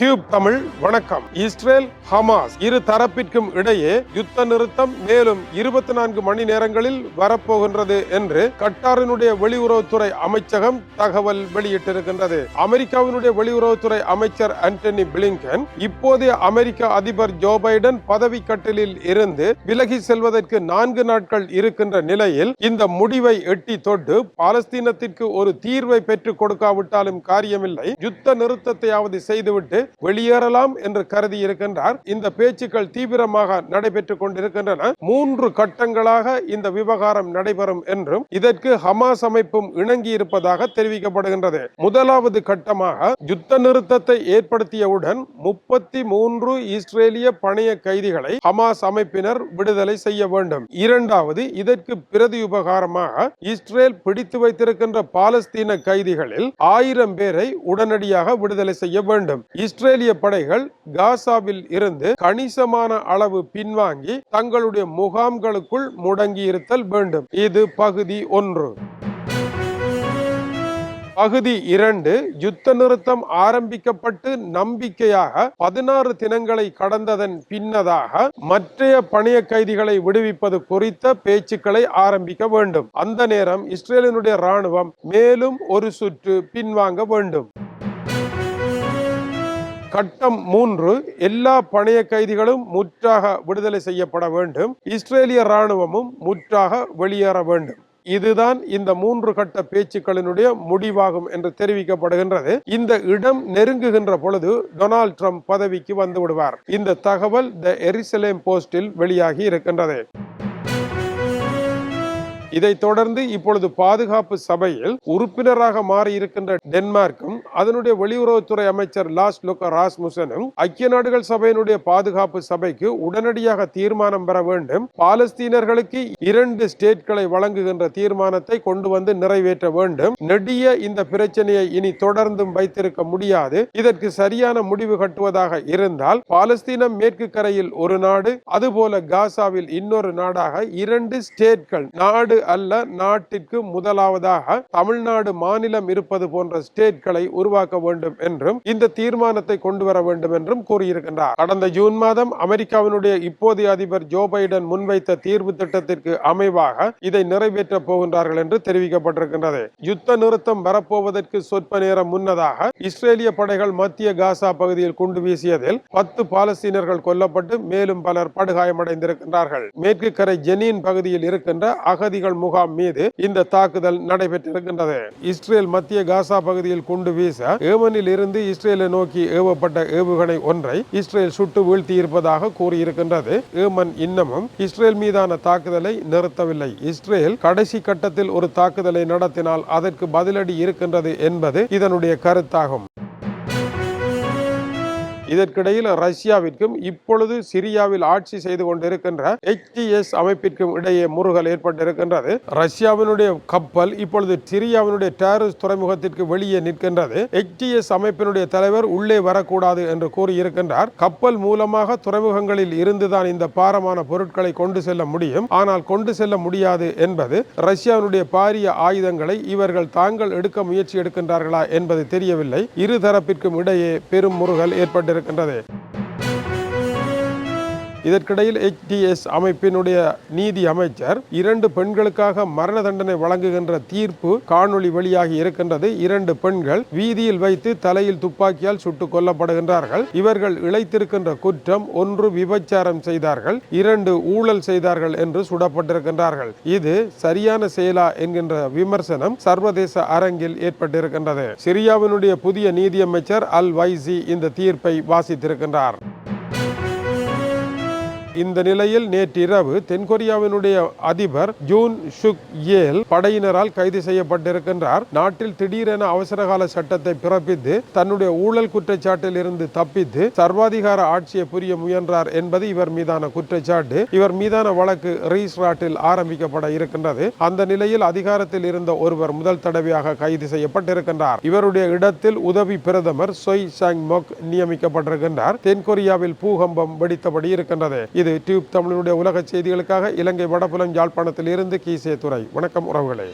Tube Tamil வணக்கம். Israel Hamas இரு தரப்பிற்கும் இடையே யுத்த நிறுத்தம் மேலும் இருபத்தி நான்கு மணி நேரங்களில் வரப்போகின்றது என்று கட்டாரினுடைய வெளியுறவுத்துறை அமைச்சகம் தகவல் வெளியிட்டிருக்கின்றது. அமெரிக்காவினுடைய வெளியுறவுத்துறை அமைச்சர் ஆண்டனி பிளிங்கன் இப்போதைய அமெரிக்க அதிபர் ஜோ பைடன் பதவி கட்டலில் இருந்து விலகி செல்வதற்கு நான்கு நாட்கள் இருக்கின்ற நிலையில் இந்த முடிவை எட்டி தொட்டு பாலஸ்தீனத்திற்கு ஒரு தீர்வை பெற்றுக் கொடுக்காவிட்டாலும் காரியமில்லை. யுத்த நிறுத்தத்தையாவது செய்துவிட்டு வெளியேறலாம் என்று கருதி இருக்கின்றார். இந்த பேச்சுக்கள் தீவிரமாக நடைபெற்றுக் கொண்டிருக்கின்றன. மூன்று கட்டங்களாக இந்த விவகாரம் நடைபெறும் என்றும் இதற்கு ஹமாஸ் அமைப்பும் இணங்கி இருப்பதாக தெரிவிக்கப்படுகின்றது. முதலாவது கட்டமாக யுத்த நிறுத்தத்தை ஏற்படுத்தியவுடன் முப்பத்தி மூன்று இஸ்ரேலிய பணைய கைதிகளை ஹமாஸ் அமைப்பினர் விடுதலை செய்ய வேண்டும். இரண்டாவது இதற்கு பிரதி உபகாரமாக இஸ்ரேல் பிடித்து வைத்திருக்கின்ற பாலஸ்தீன கைதிகளில் ஆயிரம் பேரை உடனடியாக விடுதலை செய்ய வேண்டும். இஸ்ரேலிய படைகள் காசாவில் இருந்து கணிசமான அளவு பின்வாங்கி தங்களுடைய முகாம்களுக்குள் முடங்கி இருத்தல் வேண்டும். இது பகுதி ஒன்று. பகுதி இரண்டு யுத்த நிறுத்தம் ஆரம்பிக்கப்பட்டு நம்பிக்கையாக பதினாறு தினங்களை கடந்ததன் பின்னதாக மற்றைய பணைய கைதிகளை விடுவிப்பது குறித்த பேச்சுக்களை ஆரம்பிக்க வேண்டும். அந்த நேரம் இஸ்ரேலினுடைய ராணுவம் மேலும் ஒரு சுற்று பின்வாங்க வேண்டும். கட்டம் மூன்று எல்லா பணைய கைதிகளும் முற்றாக விடுதலை செய்யப்பட வேண்டும். இஸ்ரேலிய ராணுவமும் முற்றாக வெளியேற வேண்டும். இதுதான் இந்த மூன்று கட்ட பேச்சுக்களினுடைய முடிவாகும் என்று தெரிவிக்கப்படுகின்றது. இந்த இடம் நெருங்குகின்ற பொழுது டொனால்ட் ட்ரம்ப் பதவிக்கு வந்து விடுவார். இந்த தகவல் த எரிசலேம் போஸ்டில் வெளியாகி இருக்கின்றது. இதைத் தொடர்ந்து இப்பொழுது பாதுகாப்பு சபையில் உறுப்பினராக மாறி இருக்கின்ற டென்மார்க்கும் அதனுடைய வெளியுறவுத்துறை அமைச்சர் லாஸ் லுக்க ராஸ்முசனும் ஐக்கிய நாடுகள் சபையினுடைய பாதுகாப்பு சபைக்கு உடனடியாக தீர்மானம் பெற வேண்டும். பாலஸ்தீனர்களுக்கு இரண்டு ஸ்டேட்களை வழங்குகின்ற தீர்மானத்தை கொண்டு வந்து நிறைவேற்ற வேண்டும். நெடிய இந்த பிரச்சனையை இனி தொடர்ந்தும் வைத்திருக்க முடியாது. இதற்கு சரியான முடிவு கட்டுவதாக இருந்தால் பாலஸ்தீனம் மேற்கு கரையில் ஒரு நாடு அதுபோல காசாவில் இன்னொரு நாடாக இரண்டு ஸ்டேட்கள் நாடு அல்ல நாட்டிற்கு முதலாவதாக தமிழ்நாடு மாநிலம் இருப்பது போன்ற ஸ்டேட்களை உருவாக்க வேண்டும் என்றும் இந்த தீர்மானத்தை கொண்டு வர வேண்டும் என்றும் கூறியிருக்கின்றார். கடந்த ஜூன் மாதம் அமெரிக்காவினுடைய இப்போதைய அதிபர் ஜோ பைடன் முன்வைத்த தீர்வு திட்டத்திற்கு அமைவாக இதை நிறைவேற்ற போகின்றார்கள் என்று தெரிவிக்கப்பட்டிருக்கின்றது. யுத்த நிறுத்தம் வரப்போவதற்கு சொற்ப நேரம் முன்னதாக இஸ்ரேலிய படைகள் மத்திய காசா பகுதியில் குண்டு வீசியதில் பத்து பாலஸ்தீனர்கள் கொல்லப்பட்டு மேலும் பலர் படுகாயமடைந்திருக்கின்றார்கள். மேற்கு கரை ஜெனீன் பகுதியில் இருக்கின்ற அகதிகள் முகாம் மீது இந்த தாக்குதல் நடைபெற்றிருக்கின்றது. இஸ்ரேல் மத்திய காசா பகுதியில் குண்டு வீச ஏமனில் இருந்து இஸ்ரேலை நோக்கி ஏவப்பட்ட ஏவுகணை ஒன்றை இஸ்ரேல் சுட்டு வீழ்த்தி இருப்பதாக கூறியிருக்கின்றது. ஏமன் இன்னமும் இஸ்ரேல் மீதான தாக்குதலை நிறுத்தவில்லை. இஸ்ரேல் கடைசி கட்டத்தில் ஒரு தாக்குதலை நடத்தினால் அதற்கு பதிலடி இருக்கின்றது என்பது இதனுடைய கருத்தாகும். இதற்கிடையில் ரஷ்யாவிற்கும் இப்பொழுது சிரியாவில் ஆட்சி செய்து கொண்டிருக்கின்ற எச்டிஎஸ் அமைப்பிற்கும் இடையே முருகல் ஏற்பட்டிருக்கின்றது. ரஷ்யாவினுடைய கப்பல் இப்பொழுது சிரியாவினுடைய டேரிஸ் துறைமுகத்திற்கு வெளியே நிற்கின்றது. எச்டிஎஸ் அமைப்பினுடைய தலைவர் உள்ளே வரக்கூடாது என்று கூறியிருக்கின்றார். கப்பல் மூலமாக துறைமுகங்களில் இருந்துதான் இந்த பாரமான பொருட்களை கொண்டு செல்ல முடியும். ஆனால் கொண்டு செல்ல முடியாது என்பது ரஷ்யாவினுடைய பாரிய ஆயுதங்களை இவர்கள் தாங்கள் எடுக்க முயற்சி எடுக்கின்றார்களா என்பது தெரியவில்லை. இரு தரப்பிற்கும் இடையே பெரும் முருகல் இருக்கின்றது இதற்கிடையில் எச்டிஎஸ் அமைப்பினுடைய நீதி அமைச்சர் இரண்டு பெண்களுக்காக மரண தண்டனை வழங்குகின்ற தீர்ப்பு காணொளி வெளியாகி இருக்கின்றது. இரண்டு பெண்கள் வீதியில் வைத்து தலையில் துப்பாக்கியால் சுட்டுக் கொல்லப்படுகின்றார்கள். இவர்கள் இழைத்திருக்கின்ற குற்றம் ஒன்று விபச்சாரம் செய்தார்கள் இரண்டு ஊழல் செய்தார்கள் என்று சுடப்பட்டிருக்கின்றார்கள். இது சரியான செயலா என்கின்ற விமர்சனம் சர்வதேச அரங்கில் ஏற்பட்டிருக்கின்றது. சிரியாவினுடைய புதிய நீதியமைச்சர் அல் வைசி இந்த தீர்ப்பை வாசித்திருக்கின்றார். இந்த நிலையில் நேற்றிரவு தென்கொரியாவினுடைய அதிபர் ஜூன் சுக் ஏல் படையினரால் கைது செய்யப்பட்டிருக்கின்றார். நாட்டில் திடீரென அவசரகால சட்டத்தை பிறப்பித்து தன்னுடைய ஊழல் குற்றச்சாட்டில் இருந்து தப்பித்து சர்வாதிகார ஆட்சியை புரிய முயன்றார் என்பது இவர் மீதான குற்றச்சாட்டு. இவர் மீதான வழக்கு ரீஸ்ராட்டில் ஆரம்பிக்கப்பட இருக்கின்றது. அந்த நிலையில் அதிகாரத்தில் இருந்த ஒருவர் முதல் தடவையாக கைது செய்யப்பட்டிருக்கின்றார். இவருடைய இடத்தில் உதவி பிரதமர் சொய் சாங் மொக் நியமிக்கப்பட்டிருக்கின்றார். தென்கொரியாவில் பூகம்பம் வெடித்தபடி இருக்கின்றது. இது டியூப் தமிழனுடைய உலக செய்திகளுக்காக இலங்கை வடபுலம் யாழ்ப்பாணத்தில் இருந்து கீசே துறை வணக்கம் உறவுகளே.